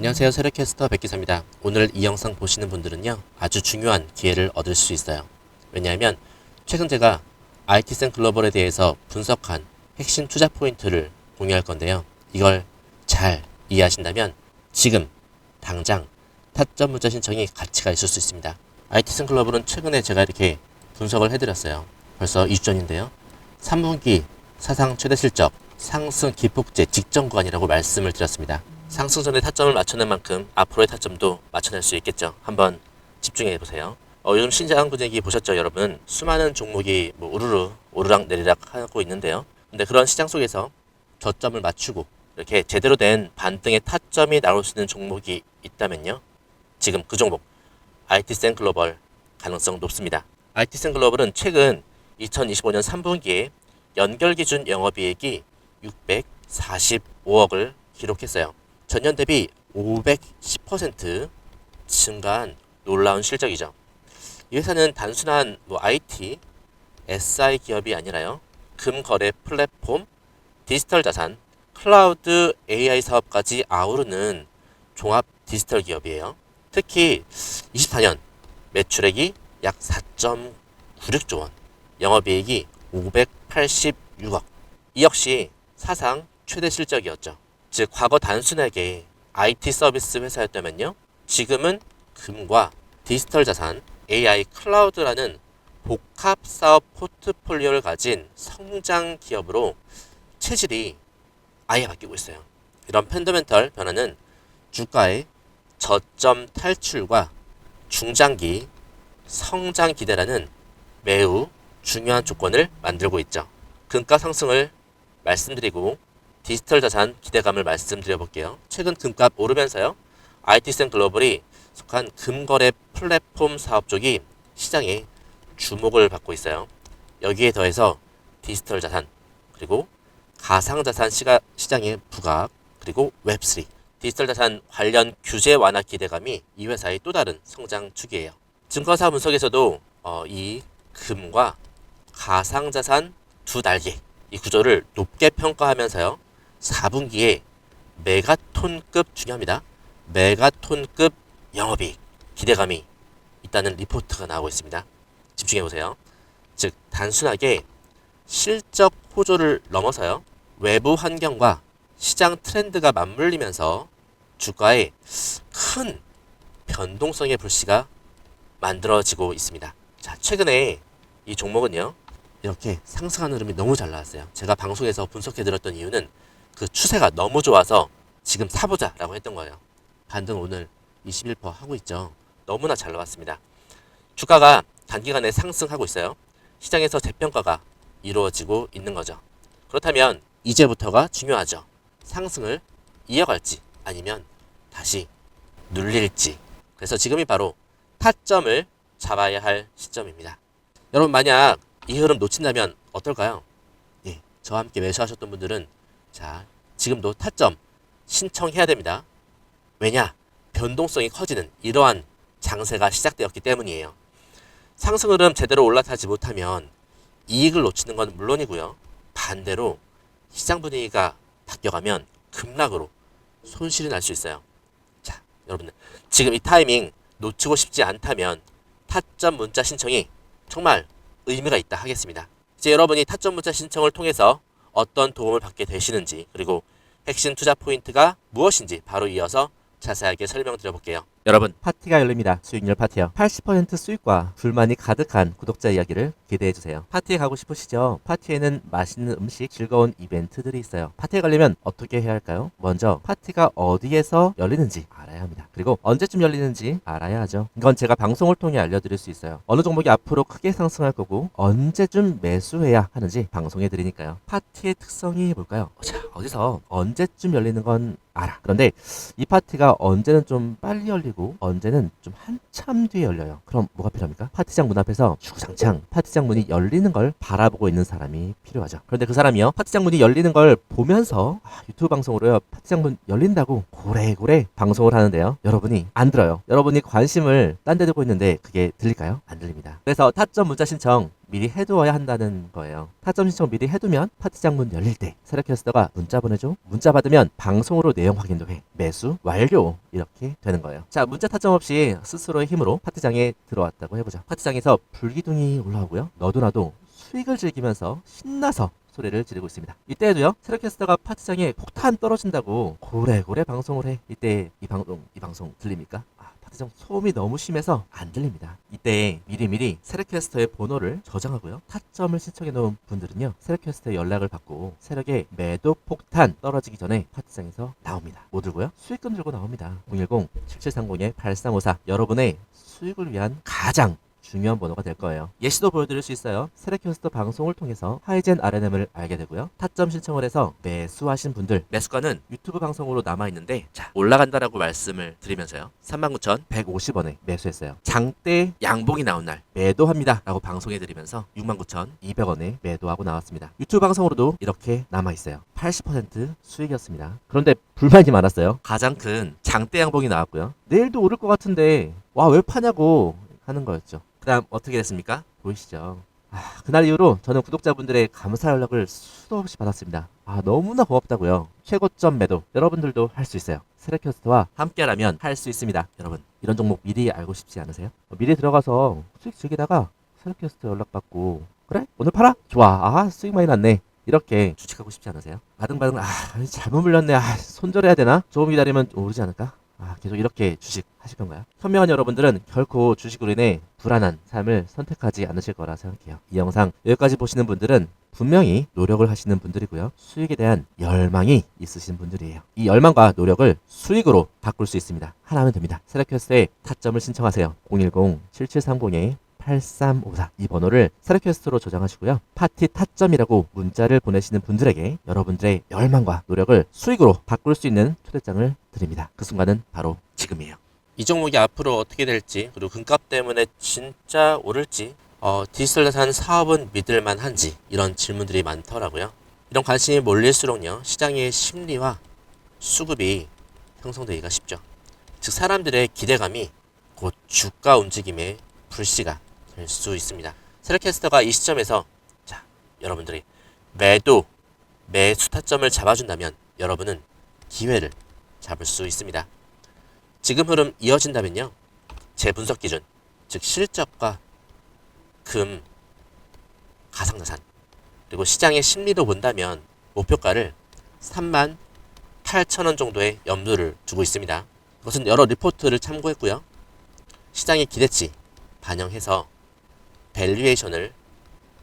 안녕하세요. 세력캐스터 백기사입니다. 오늘 이 영상 보시는 분들은요, 아주 중요한 기회를 얻을 수 있어요. 왜냐하면 최근 제가 IT센 글로벌에 대해서 분석한 핵심 투자 포인트를 공유할 건데요. 이걸 잘 이해하신다면 지금 당장 타점 문자 신청이 가치가 있을 수 있습니다. IT센 글로벌은 최근에 제가 이렇게 분석을 해드렸어요. 벌써 2주 전인데요. 3분기 사상 최대 실적 상승 기폭제 직전 구간이라고 말씀을 드렸습니다. 상승 전에 타점을 맞춰낸 만큼 앞으로의 타점도 맞춰낼 수 있겠죠. 한번 집중해 보세요. 어, 요즘 신장 분위기 보셨죠, 여러분? 수많은 종목이 뭐 우르르 오르락 내리락 하고 있는데요. 근데 그런 시장 속에서 저점을 맞추고 이렇게 제대로 된 반등의 타점이 나올 수 있는 종목이 있다면요. 지금 그 종목 IT센 글로벌 가능성 높습니다. IT센 글로벌은 최근 2025년 3분기에 연결 기준 영업이익이 645억을 기록했어요. 전년 대비 510% 증가한 놀라운 실적이죠. 이 회사는 단순한 뭐 IT, SI 기업이 아니라요. 금거래 플랫폼, 디지털 자산, 클라우드 AI 사업까지 아우르는 종합 디지털 기업이에요. 특히 24년 매출액이 약 4.96조 원, 영업이익이 586억. 이 역시 사상 최대 실적이었죠. 즉 과거 단순하게 IT 서비스 회사였다면요. 지금은 금과 디지털 자산, AI 클라우드라는 복합 사업 포트폴리오를 가진 성장 기업으로 체질이 아예 바뀌고 있어요. 이런 펀더멘털 변화는 주가의 저점 탈출과 중장기 성장 기대라는 매우 중요한 조건을 만들고 있죠. 금가 상승을 말씀드리고 디지털 자산 기대감을 말씀드려 볼게요. 최근 금값 오르면서요. IT센 글로벌이 속한 금거래 플랫폼 사업 쪽이 시장에 주목을 받고 있어요. 여기에 더해서 디지털 자산 그리고 가상 자산 시장의 부각 그리고 웹3 디지털 자산 관련 규제 완화 기대감이 이 회사의 또 다른 성장 축이에요. 증권사 분석에서도 어, 이 금과 가상 자산 두 날개 이 구조를 높게 평가하면서요. 4분기에 메가톤급 중요합니다. 메가톤급 영업이익 기대감이 있다는 리포트가 나오고 있습니다. 집중해 보세요. 즉 단순하게 실적 호조를 넘어서요. 외부 환경과 시장 트렌드가 맞물리면서 주가에 큰 변동성의 불씨가 만들어지고 있습니다. 자, 최근에 이 종목은요. 이렇게 상승하는 흐름이 너무 잘 나왔어요. 제가 방송에서 분석해 드렸던 이유는 그 추세가 너무 좋아서 지금 사보자라고 했던 거예요. 반등 오늘 21% 하고 있죠. 너무나 잘 나왔습니다. 주가가 단기간에 상승하고 있어요. 시장에서 재평가가 이루어지고 있는 거죠. 그렇다면 이제부터가 중요하죠. 상승을 이어갈지 아니면 다시 눌릴지. 그래서 지금이 바로 타점을 잡아야 할 시점입니다. 여러분 만약 이 흐름 놓친다면 어떨까요? 예, 저와 함께 매수하셨던 분들은 자 지금도 타점 신청해야 됩니다. 왜냐? 변동성이 커지는 이러한 장세가 시작되었기 때문이에요. 상승 흐름 제대로 올라타지 못하면 이익을 놓치는 건 물론이고요. 반대로 시장 분위기가 바뀌어가면 급락으로 손실이 날 수 있어요. 자, 여러분들 지금 이 타이밍 놓치고 싶지 않다면 타점 문자 신청이 정말 의미가 있다 하겠습니다. 이제 여러분이 타점 문자 신청을 통해서 어떤 도움을 받게 되시는지 그리고 핵심 투자 포인트가 무엇인지 바로 이어서 자세하게 설명드려 볼게요. 여러분 파티가 열립니다. 수익률 파티요. 80% 수익과 불만이 가득한 구독자 이야기를 기대해 주세요. 파티에 가고 싶으시죠? 파티에는 맛있는 음식, 즐거운 이벤트들이 있어요. 파티에 가려면 어떻게 해야 할까요? 먼저 파티가 어디에서 열리는지 알아야 합니다. 그리고 언제쯤 열리는지 알아야 하죠. 이건 제가 방송을 통해 알려드릴 수 있어요. 어느 종목이 앞으로 크게 상승할 거고 언제쯤 매수해야 하는지 방송해 드리니까요. 파티의 특성이 뭘까요? 자, 어디서 언제쯤 열리는 건 알아. 그런데 이 파티가 언제는 좀 빨리 열리고 언제는 좀 한참 뒤에 열려요. 그럼 뭐가 필요합니까? 파티장 문 앞에서 주구장창 파티장 문이 열리는 걸 바라보고 있는 사람이 필요하죠. 그런데 그 사람이요. 파티장 문이 열리는 걸 보면서 아, 유튜브 방송으로요. 파티장 문 열린다고 고래고래 방송을 하는데요. 여러분이 안 들어요. 여러분이 관심을 딴 데 두고 있는데 그게 들릴까요? 안 들립니다. 그래서 타점 문자 신청 미리 해두어야 한다는 거예요. 타점 신청 미리 해두면 파티장 문 열릴 때 세력 캐스터가 문자 보내줘. 문자 받으면 방송으로 내용 확인도 해. 매수 완료 이렇게 되는 거예요. 자 문자 타점 없이 스스로의 힘으로 파티장에 들어왔다고 해보자. 파티장에서 불기둥이 올라오고요. 너도 나도 수익을 즐기면서 신나서 소리를 지르고 있습니다. 이때에도요, 세력캐스터가 파티장에 폭탄 떨어진다고 고래고래 방송을 해. 이때 이 방송, 이 방송 들립니까? 소음이 너무 심해서 안 들립니다. 이때 미리미리 세력캐스터의 번호를 저장하고요. 타점을 신청해 놓은 분들은요, 세력캐스터의 연락을 받고 세력의 매도 폭탄 떨어지기 전에 파티장에서 나옵니다. 못 들고요. 수익금 들고 나옵니다. 010-7730-8354 여러분의 수익을 위한 가장 중요한 번호가 될 거예요. 예시도 보여드릴 수 있어요. 세레캐스터 방송을 통해서 하이젠 RNM을 알게 되고요. 타점 신청을 해서 매수하신 분들 매수가는 유튜브 방송으로 남아 있는데 자 올라간다라고 말씀을 드리면서요. 39,150원에 매수했어요. 장대 양봉이 나온 날 매도합니다 라고 방송해 드리면서 69,200원에 매도하고 나왔습니다. 유튜브 방송으로도 이렇게 남아 있어요. 80% 수익이었습니다. 그런데 불만이 많았어요. 가장 큰 장대 양봉이 나왔고요. 내일도 오를 것 같은데 와 왜 파냐고 하는 거였죠. 그 다음 어떻게 됐습니까? 보이시죠? 아, 그날 이후로 저는 구독자분들의 감사 연락을 수도 없이 받았습니다. 아, 너무나 고맙다고요. 최고점 매도 여러분들도 할 수 있어요. 세레캐스트와 함께라면 할 수 있습니다. 여러분, 이런 종목 미리 알고 싶지 않으세요? 어, 미리 들어가서 수익 즐기다가 세레캐스트 연락받고 그래? 오늘 팔아? 좋아. 아, 수익 많이 났네. 이렇게 주식하고 싶지 않으세요? 바등바등 아 잘못 물렸네 아 손절해야 되나? 조금 기다리면 오르지 않을까? 아 계속 이렇게 주식 하실 건가요? 현명한 여러분들은 결코 주식으로 인해 불안한 삶을 선택하지 않으실 거라 생각해요. 이 영상 여기까지 보시는 분들은 분명히 노력을 하시는 분들이고요. 수익에 대한 열망이 있으신 분들이에요. 이 열망과 노력을 수익으로 바꿀 수 있습니다. 하나면 됩니다. 세라퀘스트에 타점을 신청하세요. 010-7730에 8354 이 번호를 세라퀘스트로 저장하시고요. 파티 타점이라고 문자를 보내시는 분들에게 여러분들의 열망과 노력을 수익으로 바꿀 수 있는 초대장을 드립니다. 그 순간은 바로 지금이에요. 이 종목이 앞으로 어떻게 될지 그리고 금값 때문에 진짜 오를지 어, 디지털 자산 사업은 믿을만 한지 이런 질문들이 많더라고요. 이런 관심이 몰릴수록요 시장의 심리와 수급이 형성되기가 쉽죠. 즉 사람들의 기대감이 곧 주가 움직임의 불씨가 될 수 있습니다. 세력캐스터가 이 시점에서 자 여러분들이 매도 매수 타점을 잡아준다면 여러분은 기회를 잡을 수 있습니다. 지금 흐름 이어진다면요. 제 분석 기준, 즉 실적과 금, 가상자산, 그리고 시장의 심리도 본다면 목표가를 3만 8천 원 정도의 염두를 두고 있습니다. 이것은 여러 리포트를 참고했고요. 시장의 기대치 반영해서 밸류에이션을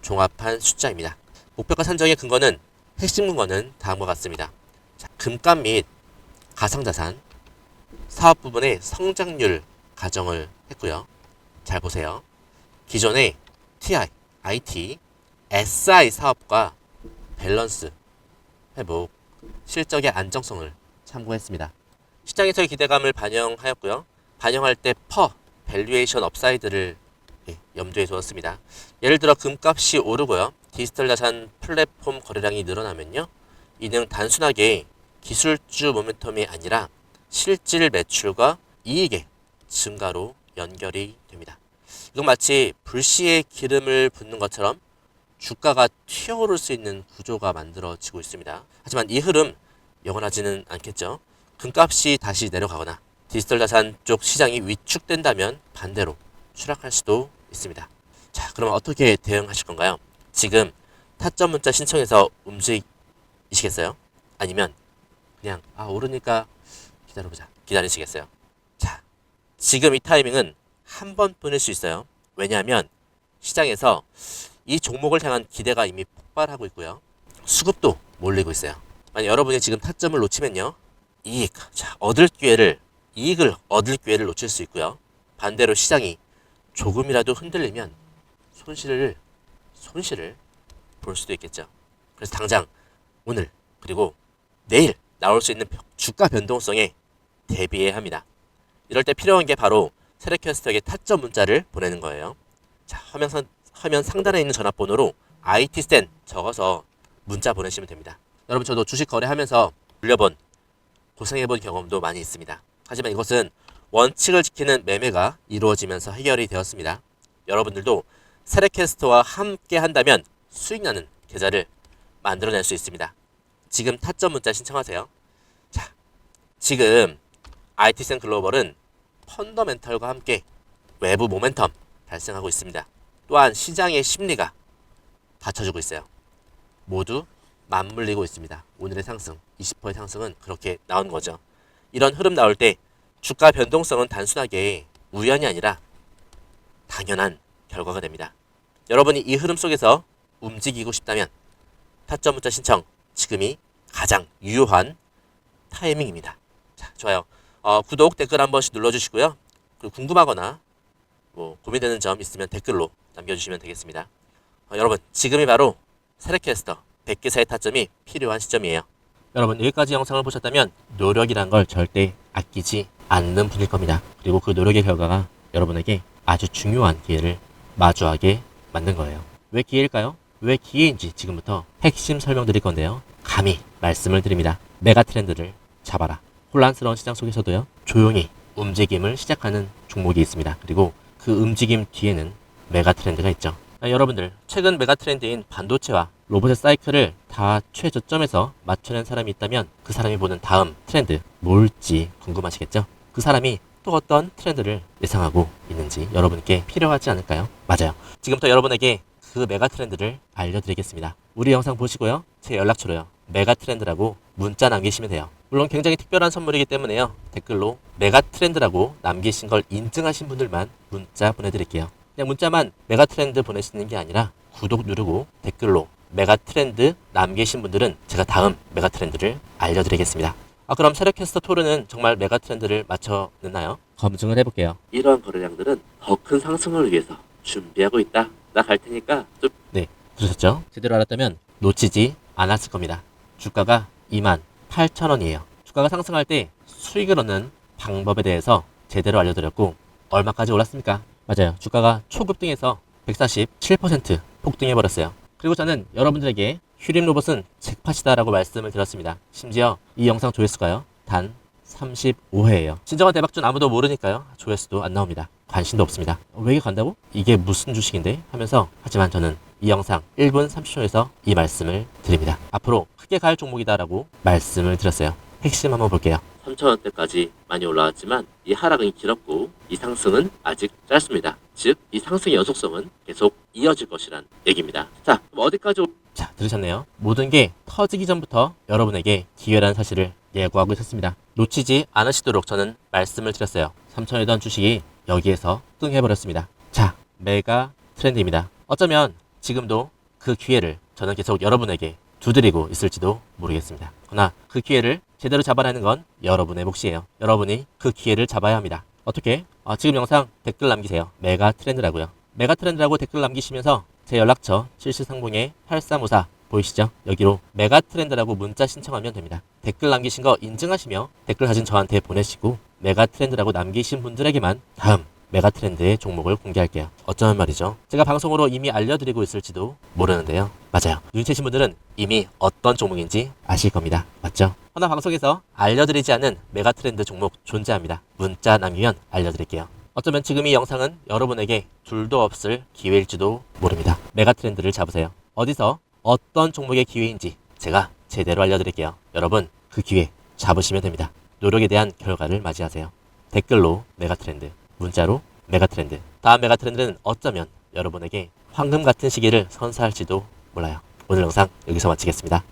종합한 숫자입니다. 목표가 산정의 근거는 핵심 근거는 다음과 같습니다. 자, 금값 및 가상자산, 사업 부분의 성장률 가정을 했고요. 잘 보세요. 기존의 TI, IT, SI 사업과 밸런스, 회복, 실적의 안정성을 참고했습니다. 시장에서의 기대감을 반영하였고요. 반영할 때 퍼, 밸류에이션 업사이드를 예, 염두에 두었습니다. 예를 들어 금값이 오르고요. 디지털 자산 플랫폼 거래량이 늘어나면요. 이는 단순하게 기술주 모멘텀이 아니라 실질 매출과 이익의 증가로 연결이 됩니다. 이건 마치 불씨에 기름을 붓는 것처럼 주가가 튀어오를 수 있는 구조가 만들어지고 있습니다. 하지만 이 흐름 영원하지는 않겠죠. 금값이 다시 내려가거나 디지털 자산 쪽 시장이 위축된다면 반대로 추락할 수도 있습니다. 자, 그럼 어떻게 대응하실 건가요? 지금 타점 문자 신청해서 움직이시겠어요? 아니면 그냥 아 오르니까 기다려보자 기다리시겠어요? 자 지금 이 타이밍은 한 번 뿐일 수 있어요. 왜냐하면 시장에서 이 종목을 향한 기대가 이미 폭발하고 있고요. 수급도 몰리고 있어요. 만약 여러분이 지금 타점을 놓치면요. 이익, 자, 얻을 기회를, 이익을 얻을 기회를 놓칠 수 있고요. 반대로 시장이 조금이라도 흔들리면 손실을, 손실을 볼 수도 있겠죠. 그래서 당장 오늘, 그리고 내일 나올 수 있는 주가 변동성에 대비해야 합니다. 이럴 때 필요한 게 바로 세레캐스터에게 타점 문자를 보내는 거예요. 자, 화면, 선, 화면 상단에 있는 전화번호로 IT센 적어서 문자 보내시면 됩니다. 여러분 저도 주식 거래하면서 물려본 고생해본 경험도 많이 있습니다. 하지만 이것은 원칙을 지키는 매매가 이루어지면서 해결이 되었습니다. 여러분들도 세레캐스터와 함께 한다면 수익 나는 계좌를 만들어낼 수 있습니다. 지금 타점 문자 신청하세요. 자, 지금 IT센 글로벌은 펀더멘털과 함께 외부 모멘텀 발생하고 있습니다. 또한 시장의 심리가 받쳐주고 있어요. 모두 맞물리고 있습니다. 오늘의 상승, 20%의 상승은 그렇게 나온 거죠. 이런 흐름 나올 때 주가 변동성은 단순하게 우연이 아니라 당연한 결과가 됩니다. 여러분이 이 흐름 속에서 움직이고 싶다면 타점 문자 신청 지금이 가장 유효한 타이밍입니다. 자, 좋아요. 어, 구독 댓글 한 번씩 눌러주시고요. 그리고 궁금하거나 뭐 고민되는 점 있으면 댓글로 남겨주시면 되겠습니다. 어, 여러분 지금이 바로 세레캐스터 100개사의 타점이 필요한 시점이에요. 여러분 여기까지 영상을 보셨다면 노력이란 걸 절대 아끼지 않는 분일 겁니다. 그리고 그 노력의 결과가 여러분에게 아주 중요한 기회를 마주하게 만든 거예요. 왜 기회일까요? 왜 기회인지 지금부터 핵심 설명드릴 건데요. 감히 말씀을 드립니다. 메가 트렌드를 잡아라. 혼란스러운 시장 속에서도요. 조용히 움직임을 시작하는 종목이 있습니다. 그리고 그 움직임 뒤에는 메가 트렌드가 있죠. 아, 여러분들 최근 메가 트렌드인 반도체와 로봇의 사이클을 다 최저점에서 맞춰낸 사람이 있다면 그 사람이 보는 다음 트렌드 뭘지 궁금하시겠죠? 그 사람이 또 어떤 트렌드를 예상하고 있는지 여러분께 필요하지 않을까요? 맞아요. 지금부터 여러분에게 그 메가 트렌드를 알려드리겠습니다. 우리 영상 보시고요. 제 연락처로요. 메가 트렌드라고 문자 남기시면 돼요. 물론 굉장히 특별한 선물이기 때문에요. 댓글로 메가 트렌드라고 남기신 걸 인증하신 분들만 문자 보내드릴게요. 그냥 문자만 메가 트렌드 보내시는 게 아니라 구독 누르고 댓글로 메가 트렌드 남기신 분들은 제가 다음 메가 트렌드를 알려드리겠습니다. 아 그럼 세력캐스터 토르는 정말 메가 트렌드를 맞춰냈나요? 검증을 해볼게요. 이러한 거래량들은 더 큰 상승을 위해서 준비하고 있다. 나 갈 테니까 좀... 네, 들으셨죠? 제대로 알았다면 놓치지 않았을 겁니다. 주가가 2만 8천 원이에요. 주가가 상승할 때 수익을 얻는 방법에 대해서 제대로 알려드렸고 얼마까지 올랐습니까? 맞아요. 주가가 초급등에서 147% 폭등해버렸어요. 그리고 저는 여러분들에게 휴림 로봇은 잭팟이다라고 말씀을 드렸습니다. 심지어 이 영상 조회수가요. 단 35회예요. 진정한 대박준 아무도 모르니까요. 조회수도 안 나옵니다. 관심도 없습니다. 왜 간다고? 이게 무슨 주식인데? 하면서 하지만 저는 이 영상 1분 30초에서 이 말씀을 드립니다. 앞으로 크게 갈 종목이다라고 말씀을 드렸어요. 핵심 한번 볼게요. 3천원대까지 많이 올라왔지만 이 하락은 길었고 이 상승은 아직 짧습니다. 즉 이 상승의 연속성은 계속 이어질 것이란 얘기입니다. 자, 그럼 어디까지 올- 자, 들으셨네요. 모든 게 터지기 전부터 여러분에게 기회라는 사실을 예고하고 있었습니다. 놓치지 않으시도록 저는 말씀을 드렸어요. 3천이던 주식이 여기에서 뚱해버렸습니다. 자, 메가 트렌드입니다. 어쩌면 지금도 그 기회를 저는 계속 여러분에게 두드리고 있을지도 모르겠습니다. 그러나 그 기회를 제대로 잡아내는 건 여러분의 몫이에요. 여러분이 그 기회를 잡아야 합니다. 어떻게? 아, 지금 영상 댓글 남기세요. 메가 트렌드라고요. 메가 트렌드라고 댓글 남기시면서 제 연락처 7730에 8354 보이시죠? 여기로 메가 트렌드라고 문자 신청하면 됩니다. 댓글 남기신 거 인증하시며 댓글 사진 저한테 보내시고 메가 트렌드라고 남기신 분들에게만 다음 메가 트렌드의 종목을 공개할게요. 어쩌면 말이죠. 제가 방송으로 이미 알려드리고 있을지도 모르는데요. 맞아요. 눈치채신 분들은 이미 어떤 종목인지 아실 겁니다. 맞죠? 하나 방송에서 알려드리지 않은 메가 트렌드 종목 존재합니다. 문자 남기면 알려드릴게요. 어쩌면 지금 이 영상은 여러분에게 둘도 없을 기회일지도 모릅니다. 메가 트렌드를 잡으세요. 어디서 어떤 종목의 기회인지 제가 제대로 알려드릴게요. 여러분 그 기회 잡으시면 됩니다. 노력에 대한 결과를 맞이하세요. 댓글로 메가 트렌드, 문자로 메가 트렌드. 다음 메가 트렌드는 어쩌면 여러분에게 황금 같은 시기를 선사할지도 몰라요. 오늘 영상 여기서 마치겠습니다.